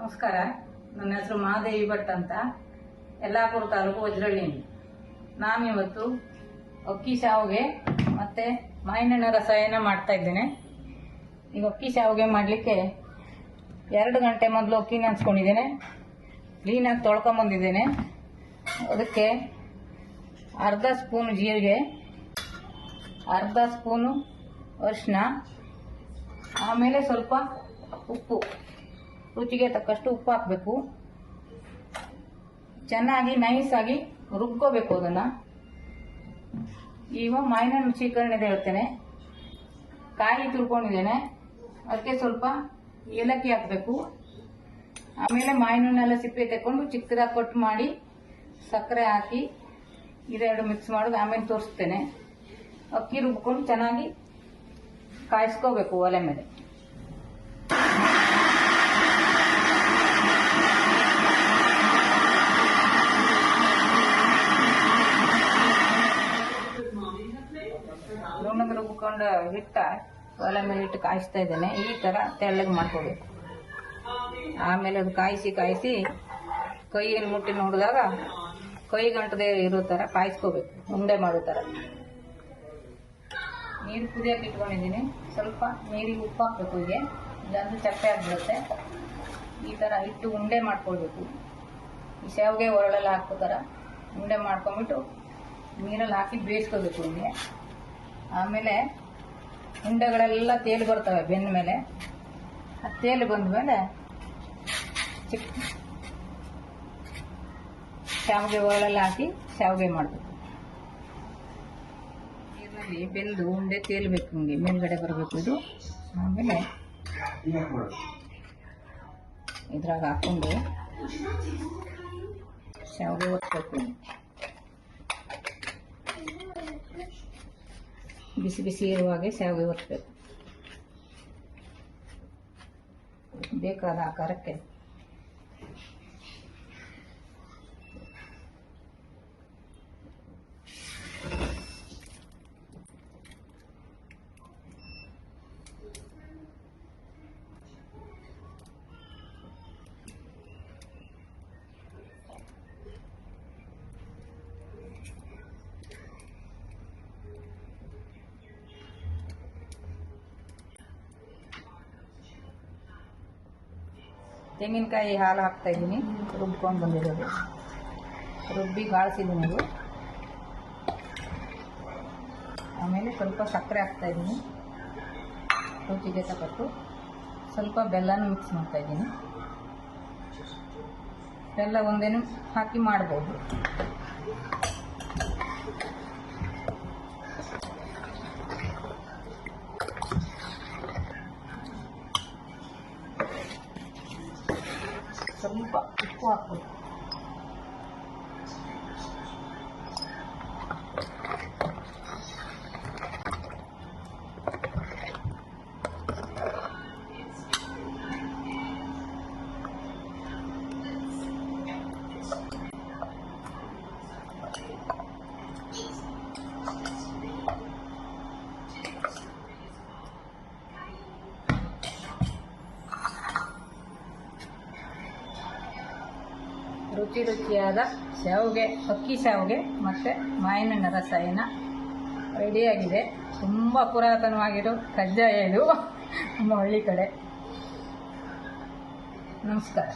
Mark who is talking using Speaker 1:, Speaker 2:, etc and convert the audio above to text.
Speaker 1: ನಮಸ್ಕಾರ. ನನ್ನ ಹೆಸರು ಮಹಾದೇವಿ ಭಟ್ ಅಂತ. ಯಲ್ಲಾಪುರ ತಾಲೂಕು ವಜ್ರಳ್ಳಿಯಿಂದ. ನಾನಿವತ್ತು ಅಕ್ಕಿ ಶಾವಿಗೆ ಮತ್ತು ಮಾವಿನಹಣ್ಣ ರಸಾಯನ ಮಾಡ್ತಾ ಇದ್ದೇನೆ. ಈಗ ಅಕ್ಕಿ ಶಾವಿಗೆ ಮಾಡಲಿಕ್ಕೆ ಎರಡು ಗಂಟೆ ಮೊದಲು ಅಕ್ಕಿ ನೆನೆಸ್ಕೊಂಡಿದ್ದೇನೆ ಕ್ಲೀನಾಗಿ ತೊಳ್ಕೊಂಬಂದಿದ್ದೇನೆ ಅದಕ್ಕೆ ಅರ್ಧ ಸ್ಪೂನ್ ಜೀರಿಗೆ, ಅರ್ಧ ಸ್ಪೂನು ಅರಿಶಿನ ಆಮೇಲೆ ಸ್ವಲ್ಪ ಉಪ್ಪು. ರುಚಿಗೆ ತಕ್ಕಷ್ಟು ಉಪ್ಪು ಹಾಕಬೇಕು. ಚೆನ್ನಾಗಿ ನೈಸಾಗಿ ರುಬ್ಕೋಬೇಕು ಅದನ್ನು. ಈಗ ಮಾವಿನ ಇದೆ ಹೇಳ್ತೇನೆ. ಕಾಯಿ ತುರ್ಕೊಂಡಿದ್ದೇನೆ. ಅದಕ್ಕೆ ಸ್ವಲ್ಪ ಏಲಕ್ಕಿ ಹಾಕಬೇಕು. ಆಮೇಲೆ ಮಾವಿನನ್ನೆಲ್ಲ ಸಿಪ್ಪೆ ತೆಕ್ಕೊಂಡು ಚಿಕ್ಕದಾಗಿ ಕಟ್ ಮಾಡಿ ಸಕ್ಕರೆ ಹಾಕಿ ಇದೆರಡು ಮಿಕ್ಸ್ ಮಾಡೋದು ಆಮೇಲೆ ತೋರಿಸ್ತೇನೆ. ಅಕ್ಕಿ ರುಬ್ಕೊಂಡು ಚೆನ್ನಾಗಿ ಕಾಯಿಸ್ಕೋಬೇಕು ಒಲೆ ಮೇಲೆ. ನುಣ್ಣಗೆ ರುಬ್ಕೊಂಡು ಹಿಟ್ಟ ಒಲೆ ಮೇಲೆ ಹಿಟ್ಟು ಕಾಯಿಸ್ತಾ ಇದ್ದೇನೆ. ಈ ಥರ ತೆಳ್ಳಗೆ ಮಾಡ್ಕೋಬೇಕು. ಆಮೇಲೆ ಅದು ಕಾಯಿಸಿ ಕಾಯಿಸಿ ಕೈಯಲ್ಲಿ ಮುಟ್ಟಿ ನೋಡಿದಾಗ ಕೈ ಗಂಟದೆ ಇರೋ ಥರ ಕಾಯಿಸ್ಕೋಬೇಕು. ಉಂಡೆ ಮಾಡೋ ಥರ ನೀರು ಕುದಿಯಕ್ಕೆ ಇಟ್ಕೊಂಡಿದ್ದೀನಿ. ಸ್ವಲ್ಪ ನೀರಿಗೆ ಉಪ್ಪು ಹಾಕಬೇಕು ಹೀಗೆ. ಇಲ್ಲಾಂದ್ರೆ ಚಪ್ಪೆ ಆಗಿಬಿಡುತ್ತೆ. ಈ ಥರ ಹಿಟ್ಟು ಉಂಡೆ ಮಾಡ್ಕೊಳ್ಬೇಕು. ಈ ಶಾವಿಗೆ ಒರಳೆಲ್ಲ ಹಾಕೋ ಥರ ಉಂಡೆ ಮಾಡ್ಕೊಂಬಿಟ್ಟು ನೀರಲ್ಲಿ ಹಾಕಿ ಬೇಯಿಸ್ಕೋಬೇಕು ಹೀಗೆ ಆಮೇಲೆ ಉಂಡೆಗಳೆಲ್ಲ ತೇಲು ಬರ್ತವೆ ಬೆಂದ ಮೇಲೆ. ಆ ತೇಲು ಬಂದ ಮೇಲೆ ಚಿಕ್ಕ ಶಾವಿಗೆ ಒರಳೆಲ್ಲ ಹಾಕಿ ಶಾವಿಗೆ ಮಾಡಬೇಕು. ನೀರಿನಲ್ಲಿ ಬೆಂದು ಉಂಡೆ ತೇಲ್ಬೇಕು ಹಂಗೆ ಮೇಲ್ಗಡೆ ಬರಬೇಕು ಇದು. ಆಮೇಲೆ ಇದ್ರಾಗ ಹಾಕೊಂಡು ಶಾವಿಗೆ ಒತ್ತಬೇಕು ಬಿಸಿ ಬಿಸಿ ಇರುವಾಗೆ ಶಾವಿಗೆ ಒತ್ತಬೇಕು ಬೇಕಾದ ಆಕಾರಕ್ಕೆ. ತೆಂಗಿನಕಾಯಿ ಹಾಲು ಹಾಕ್ತಾ ಇದ್ದೀನಿ. ರುಬ್ಕೊಂಡು ಬಂದಿರೋದು. ರುಬ್ಬಿ ಬಾಳಿಸಿದ್ದೀನಿ ಅದು. ಆಮೇಲೆ ಸ್ವಲ್ಪ ಸಕ್ಕರೆ ಹಾಕ್ತಾ ಇದ್ದೀನಿ. ರುಚಿಗೆ ತಕ್ಕಟ್ಟು ಸ್ವಲ್ಪ ಬೆಲ್ಲನ ಮಿಕ್ಸ್ ಮಾಡ್ತಾ ಇದ್ದೀನಿ. ಬೆಲ್ಲ ಒಂದೇನು ಹಾಕಿ ಮಾಡ್ಬೋದು. ಸ್ವಲ್ಪ ಉಪ್ಪು ಹಾಕ್ಬೇಕು ರುಚಿ ರುಚಿಯಾದ ಶಾವಿಗೆ, ಅಕ್ಕಿ ಶಾವಿಗೆ ಮತ್ತು ಮಾವಿನ ರಸಾಯನ ರೆಡಿಯಾಗಿದೆ ತುಂಬ ಪುರಾತನವಾಗಿರೋ ಕಜ್ಜಾಯ ಇದು. ನಮ್ಮ ಹಳ್ಳಿ ಕಡೆ. ನಮಸ್ಕಾರ.